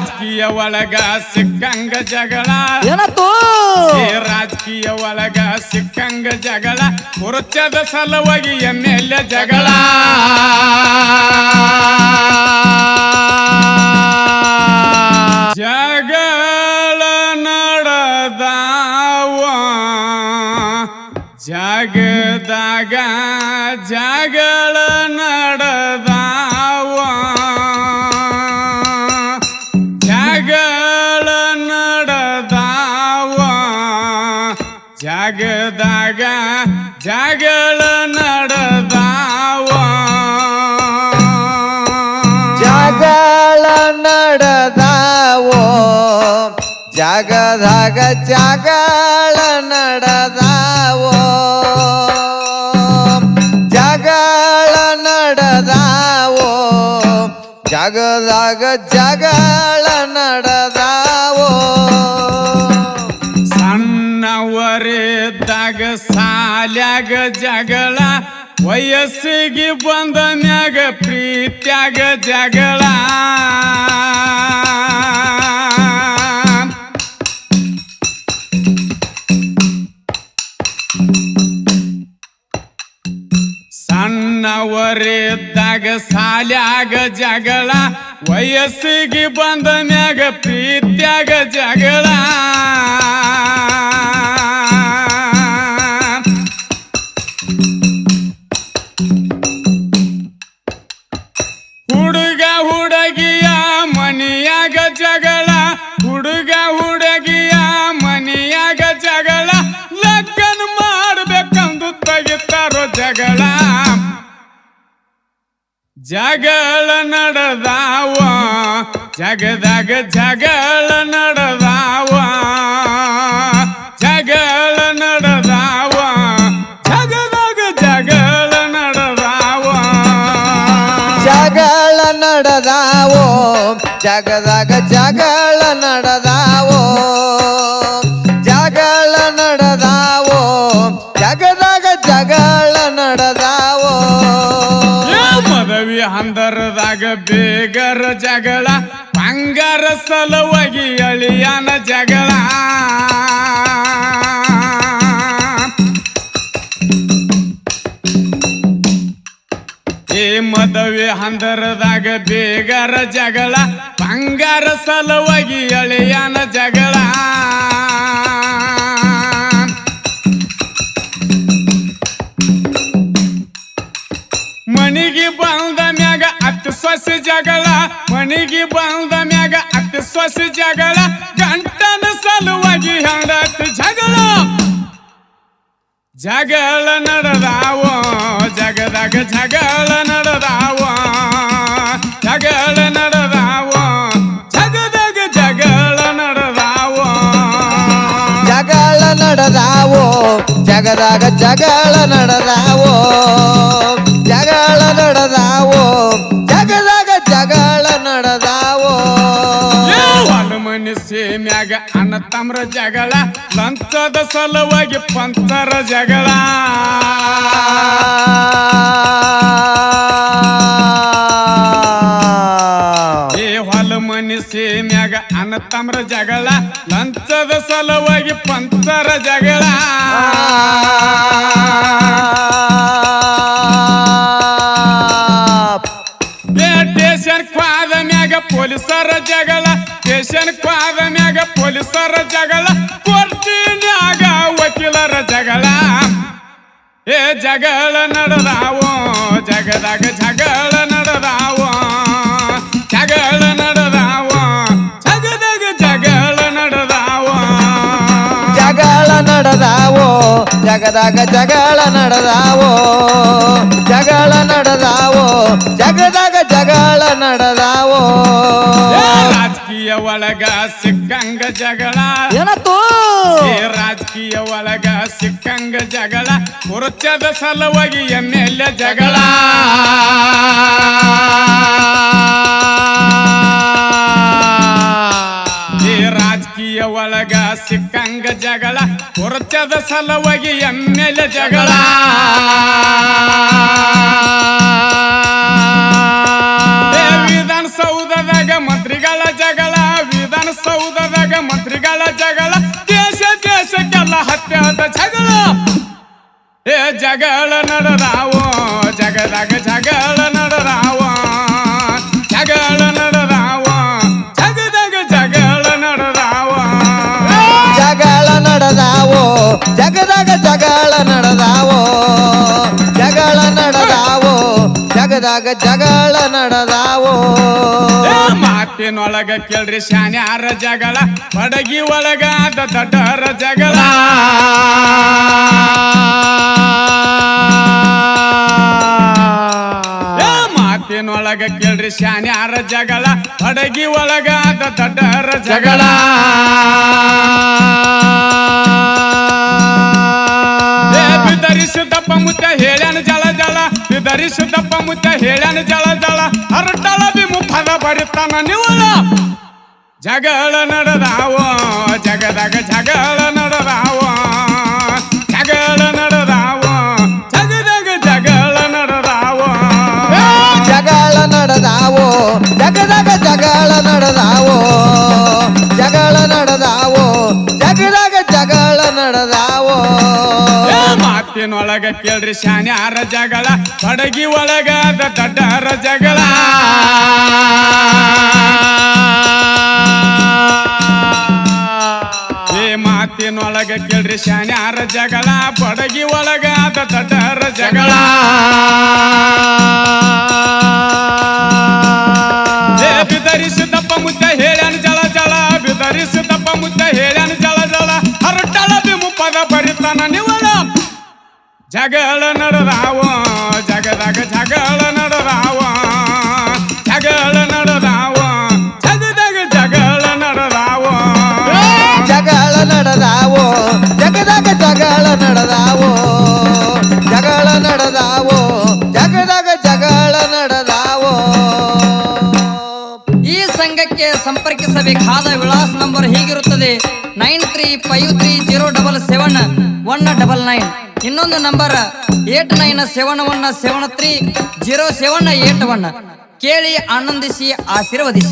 ರಾಜಕೀಯ ಒಳಗ ಸಿಕ್ಕಂಗ ಜಗಳ. ಏನತ್ತು ರಾಜಕೀಯ ಒಳಗ ಸಿಕ್ಕಂಗ ಜಗಳ ಕುರುಚದ ಸಲುವಾಗಿ ಎಮ್ಮೆಲ್ಲ ಜಗಳ. ಜಗದಾಗ ಜಗಳ ನಡೆದಾವ. ಜಗಳ ನಡೆದಾವೋ. ಜಗದಾಗ ಜಗಳ ನಡೆದಾವೋ. ಜಗಳ ನಡೆದಾವೋ. ಜಗದಾಗ ಜಗಳ ನಡೆದಾವೋ. ಸಣ್ಣವರಿದ್ದಾಗ ಸಾಲ್ಯಾಗ ಜಗಳ, ವಯಸ್ಸಿಗೆ ಬಂದ ಮ್ಯಾಗ ಪ್ರೀತ್ಯಾಗ ಜಗಳ. ಸಣ್ಣವರಿದ್ದಾಗ ಸಾಲ್ಯಾಗ ಜಗಳ, ವಯಸ್ಸಿಗೆ ಬಂದ ಮ್ಯಾಗ ಪ್ರೀತ್ಯಾಗ ಜಗಳ. ಜಗಳ ಜಗಳ ನಡೆದಾವ ಜಗದಾಗ ಜಗಳ ನಡೆದಾವ ಜಗಳ ನಡೆದಾವ ಜಗದಾಗ ಜಗಳ ನಡೆದಾವ ಜಗಳ ನಡೆದಾವೋ ಜಗದಾಗ ಜಗಳ ನಡೆದಾವೋ ಹಂದರದಾಗ ಬೇಗರ ಜಗಳ, ಬಂಗಾರ ಸಲುವಾಗಿ ಅಳಿಯನ ಜಗಳ. ಏ ಮದುವೆ ಹಂದರದಾಗ ಬೇಗರ ಜಗಳ, ಬಂಗಾರ ಸಲುವಾಗಿ ಅಳಿಯನ ಜಗಳ. ಸೊಸೆ ಜಗಳ ಮನಿಗೆ ಬಂದ ಮ್ಯಾಗ ಅತ್ತು ಸೊಸೆ ಜಗಳ ಗಂಟನ ಸಲುವಾಗಿ ಹೆಂಡತಿ ಜಗಳ ಜಗಳ ನಡೆದಾವ ಜಗದಾಗ ಜಗಳ ನಡೆದಾವ ಜಗಳ ನಡೆದಾವ ಜಗದಾಗ ಜಗಳ ನಡೆದಾವ ಜಗಳ ನಡೆದಾವೋ ಜಗದಾಗ ಜಗಳ ನಡೆದಾವೋ ಒಂದು ಮನಸ್ಸೆ ಮ್ಯಾಗ ಅಣ್ಣ ತಮ್ರ ಜಗಳ ಲಂಚದ ಸಲುವಾಗಿ ಪಂಚರ ಜಗಳ. ಏ ಹೊಲ ಮನಿ ಮ್ಯಾಗ ಅಣ್ಣ ತಮ್ರ ಜಗಳ ಲಂಚದ ಸಲುವಾಗಿ ಪಂಚರ ಜಗಳ. ಪೊಲೀಸರ ಜಗಳ ಸ್ಟೇಷನ್ ಮ್ಯಾಗ ಪೊಲೀಸರ ಜಗಳ ಕೋರ್ಟಿನ್ಯಾಗ ವಕೀಲರ ಜಗಳ. ಏ ಜಗಳ ನಡೆದಾವೋ ಜಗದಾಗ ಜಗಳ ನಡೆದಾವೋ. ಜಗದಾಗ ಜಗಳ ನಡೆದಾವೋ? ಜಗಳ ನಡೆದಾವೋ? ಜಗದಾಗ ಜಗಳ ನಡೆದಾವೋ? ರಾಜಕೀಯ ಒಳಗ ಸಿಕ್ಕಂಗ ಜಗಳ. ಏನತ್ತು ರಾಜಕೀಯ ಒಳಗ ಸಿಕ್ಕಂಗ ಜಗಳ. ಕುರುಚದ ಸಲುವಾಗಿ ಎಂ ಎಲ್ ಎ ಜಗಳ. ಸಲುವಾಗಿ ಎಮ್ಮೆಲೆ ಜಗಳ. ವಿಧಾನಸೌಧದಾಗ ಮಂತ್ರಿಗಳ ಜಗಳ, ವಿಧಾನಸೌಧದಾಗ ಮಂತ್ರಿಗಳ ಜಗಳ. ದೇಶ, ದೇಶಕ್ಕೆಲ್ಲ ಹತ್ಯಾದ ಜಗಳ. ಏ, ಜಗಳ ನಡೆದಾವೋ, ಜಗದಾಗ ಜಗಳ. ಜಗದಾಗ ಜಗಳ ನಡೆದಾವೋ? ಮಾತಿನೊಳಗ ಕೇಳ್ರಿ ಶಾನ್ಯಾರ ಜಗಳ ಬಡಗಿ ಒಳಗ ಅದ ದಡ್ಡರ ಜಗಳ. ಮಾತಿನೊಳಗ ಕೇಳ್ರಿ ಶಾನ್ಯಾರ ಜಗಳ ಬಡಗಿ ಒಳಗ ಅದ ದಡ್ಡರ ಜಗಳ. ಏ, ಬಿದರಿಸಿದಪ್ಪ ಮುತ್ತ ಹೇಳ್ಯಾನ ಜಳ ಜಳ ಬಿದರಿಸಿದಪ್ಪ ಮುತ್ತ ಹೇಳ್ಯಾನ ಜಳ ಜಳ ಹರಟಳ ಬಿಮುಖದ ಬರಿತಾನ ನಿವಳ ಜಗಳ ನಡೆದಾವೋ ಜಗದಾಗ ಜಗಳ ನಡೆದಾವೋ ಜಗಳ ನಡೆದಾವೋ ಜಗದಾಗ ಜಗಳ ನಡೆದಾವೋ ಜಗಳ ನಡೆದಾವೋ ಜಗದಾಗ ಜಗಳ ನಡೆದಾವೋ ಜಗಳ ನಡೆದಾವೋ ಜಗದಾಗ ಜಗಳ ನಡೆದಾವೋ ಏ ಮಾತಿನೊಳಗ ಕೇಳ್ರಿ ಶಾನ್ಯಾರ ಜಗಳ ಬಡಗಿ ಒಳಗ ದಡ್ಡಾರ ಜಗಳ. ಏ ಮಾತಿನೊಳಗ ಕೇಳ್ರಿ ಶಾನ್ಯಾರ ಜಗಳ, ಬಡಗಿ ಒಳಗ ದಡ್ಡಾರ ಜಗಳ. ಬಿದರಿಸಿದಪ್ಪ ಮುದ್ದೆ ಹೇಳ್ಯಾನ ಜಳ ಜಳ, ಬಿದರಿಸಿದಪ್ಪ ಮುದ್ದೆ ಜಳ ಜಳ. ಹರಟಳ ಬಿಮುಪದ ಬರಿತಾನ ನಿವಳ ಜಗಳ ನಡೆದಾವ ಜಗದಾಗ ಜಗಳ ನಡೆದಾವ ಜಗಳ ನಡೆದಾವ ಜಗದಾಗ ಜಗಳ ನಡೆದಾವ. ಜಗಳ ನಡೆದಾವ ಜಗದಾಗ ಜಗಳ ನಡೆದಾವ ಜಗಳ ನಡೆದಾವ ಜಗದಾಗ ಜಗಳ ನಡೆದಾವ. ಈ ಸಂಘಕ್ಕೆ ಸಂಪರ್ಕಿಸಬೇಕಾದ ವಿಳಾಸ ನಂಬರ್ ಹೀಗಿರುತ್ತದೆ. Nine three five three zero double seven one double nine. ಇನ್ನೊಂದು number. Eight nine seven one seven three zero seven eight one. ಕೇಳಿ ಆನಂದಿಸಿ ಆಶೀರ್ವದಿಸಿ.